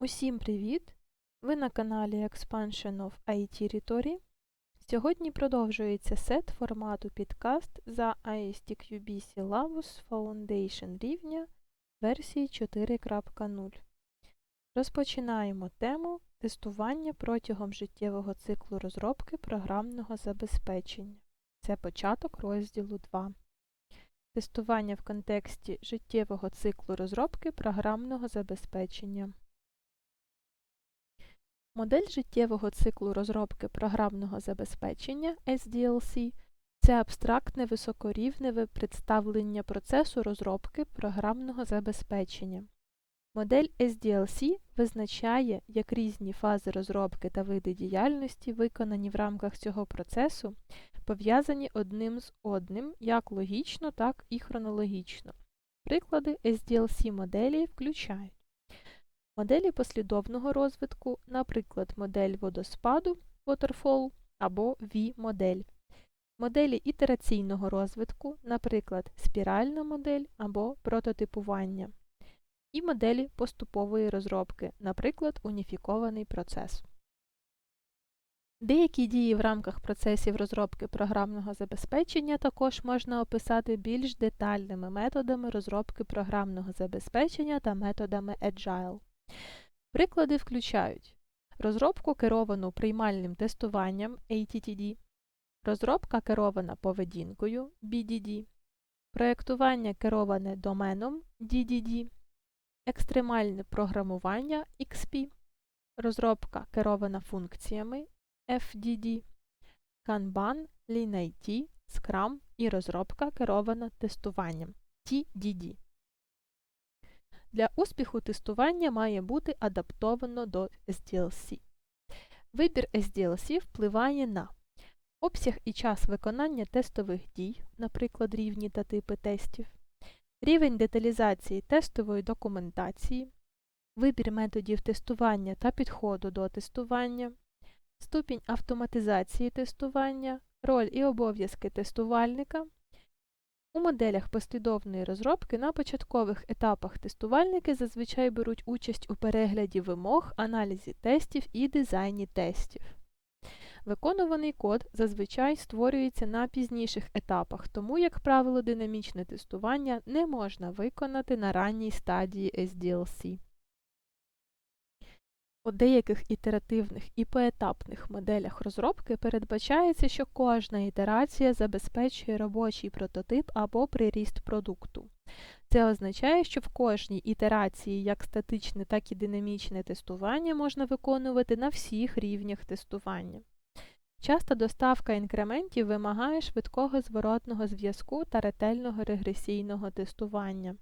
Усім привіт! Ви на каналі Expansion of IT Rhetoric. Сьогодні продовжується сет формату підкаст за ISTQB Syllabus Foundation рівня версії 4.0. Розпочинаємо тему тестування протягом життєвого циклу розробки програмного забезпечення. Це початок розділу 2. Тестування в контексті життєвого циклу розробки програмного забезпечення. Модель життєвого циклу розробки програмного забезпечення SDLC це абстрактне високорівневе представлення процесу розробки програмного забезпечення. Модель SDLC визначає, як різні фази розробки та види діяльності, виконані в рамках цього процесу, пов'язані одним з одним як логічно, так і хронологічно. Приклади SDLC моделі включають Моделі послідовного розвитку, наприклад, модель водоспаду Waterfall або V-модель. Моделі ітераційного розвитку, наприклад, спіральна модель або прототипування. І моделі поступової розробки, наприклад, уніфікований процес. Деякі дії в рамках процесів розробки програмного забезпечення також можна описати більш детальними методами розробки програмного забезпечення та методами Agile. Приклади включають. Розробку керовану приймальним тестуванням ATTD, розробка керована поведінкою BDD, проєктування кероване доменом DDD, екстремальне програмування XP, розробка керована функціями FDD, Kanban, Lean Scrum і розробка керована тестуванням TDD. Для успіху тестування має бути адаптовано до SDLC. Вибір SDLC впливає на обсяг і час виконання тестових дій, наприклад, рівні та типи тестів, рівень деталізації тестової документації, вибір методів тестування та підходу до тестування, ступінь автоматизації тестування, роль і обов'язки тестувальника, у моделях послідовної розробки на початкових етапах тестувальники зазвичай беруть участь у перегляді вимог, аналізі тестів і дизайні тестів. Виконуваний код зазвичай створюється на пізніших етапах, тому, як правило, динамічне тестування не можна виконати на ранній стадії SDLC. У деяких ітеративних і поетапних моделях розробки передбачається, що кожна ітерація забезпечує робочий прототип або приріст продукту. Це означає, що в кожній ітерації як статичне, так і динамічне тестування можна виконувати на всіх рівнях тестування. Часто доставка інкрементів вимагає швидкого зворотного зв'язку та ретельного регресійного тестування.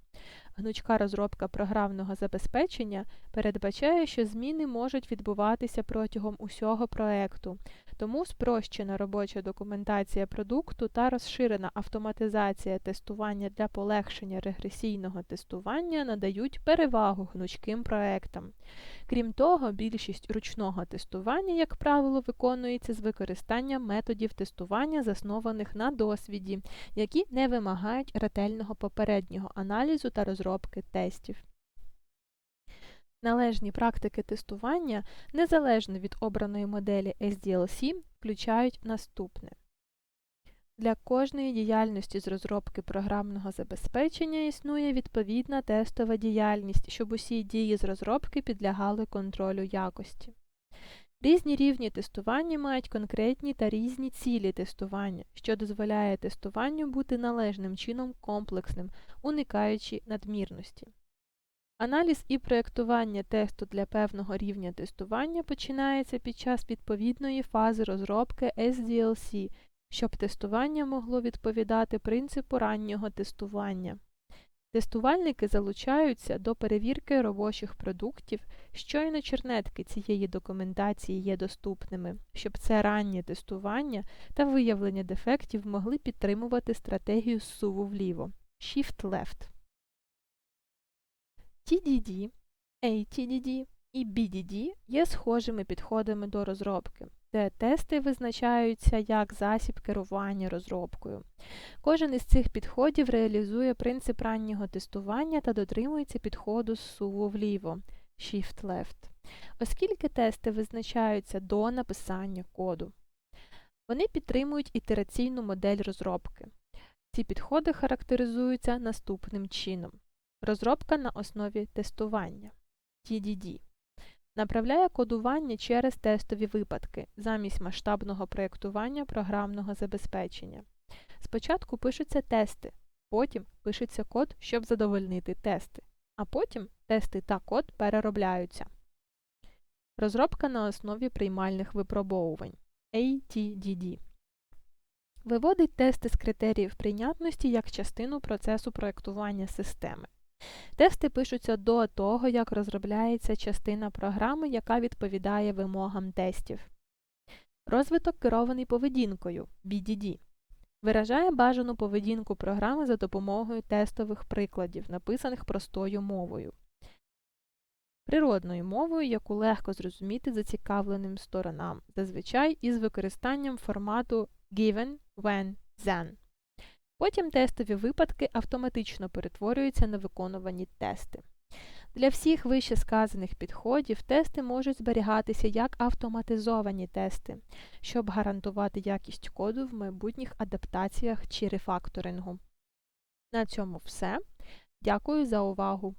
Гнучка розробка програмного забезпечення передбачає, що зміни можуть відбуватися протягом усього проекту, тому спрощена робоча документація продукту та розширена автоматизація тестування для полегшення регресійного тестування надають перевагу гнучким проектам. Крім того, більшість ручного тестування, як правило, виконується з використанням методів тестування, заснованих на досвіді, які не вимагають ретельного попереднього аналізу та розробки тестів. Належні практики тестування, незалежно від обраної моделі SDLC, включають наступне. Для кожної діяльності з розробки програмного забезпечення існує відповідна тестова діяльність, щоб усі дії з розробки підлягали контролю якості. Різні рівні тестування мають конкретні та різні цілі тестування, що дозволяє тестуванню бути належним чином комплексним, уникаючи надмірності. Аналіз і проєктування тесту для певного рівня тестування починається під час відповідної фази розробки SDLC, щоб тестування могло відповідати принципу раннього тестування. Тестувальники залучаються до перевірки робочих продуктів, щойно чернетки цієї документації є доступними, щоб це раннє тестування та виявлення дефектів могли підтримувати стратегію зсуву вліво Shift Left. TDD, ATDD і BDD є схожими підходами до розробки, де тести визначаються як засіб керування розробкою. Кожен із цих підходів реалізує принцип раннього тестування та дотримується підходу зсуву вліво Shift-Left, оскільки тести визначаються до написання коду. Вони підтримують ітераційну модель розробки. Ці підходи характеризуються наступним чином. Розробка на основі тестування TDD направляє кодування через тестові випадки замість масштабного проєктування програмного забезпечення. Спочатку пишуться тести, потім пишеться код, щоб задовольнити тести, а потім тести та код переробляються. Розробка на основі приймальних випробовувань ATDD виводить тести з критеріїв прийнятності як частину процесу проєктування системи. Тести пишуться до того, як розробляється частина програми, яка відповідає вимогам тестів. Розвиток керований поведінкою BDD виражає бажану поведінку програми за допомогою тестових прикладів, написаних простою мовою. Природною мовою, яку легко зрозуміти зацікавленим сторонам, зазвичай із використанням формату given, when, then. Потім тестові випадки автоматично перетворюються на виконувані тести. Для всіх вище сказаних підходів тести можуть зберігатися як автоматизовані тести, щоб гарантувати якість коду в майбутніх адаптаціях чи рефакторингу. На цьому все. Дякую за увагу!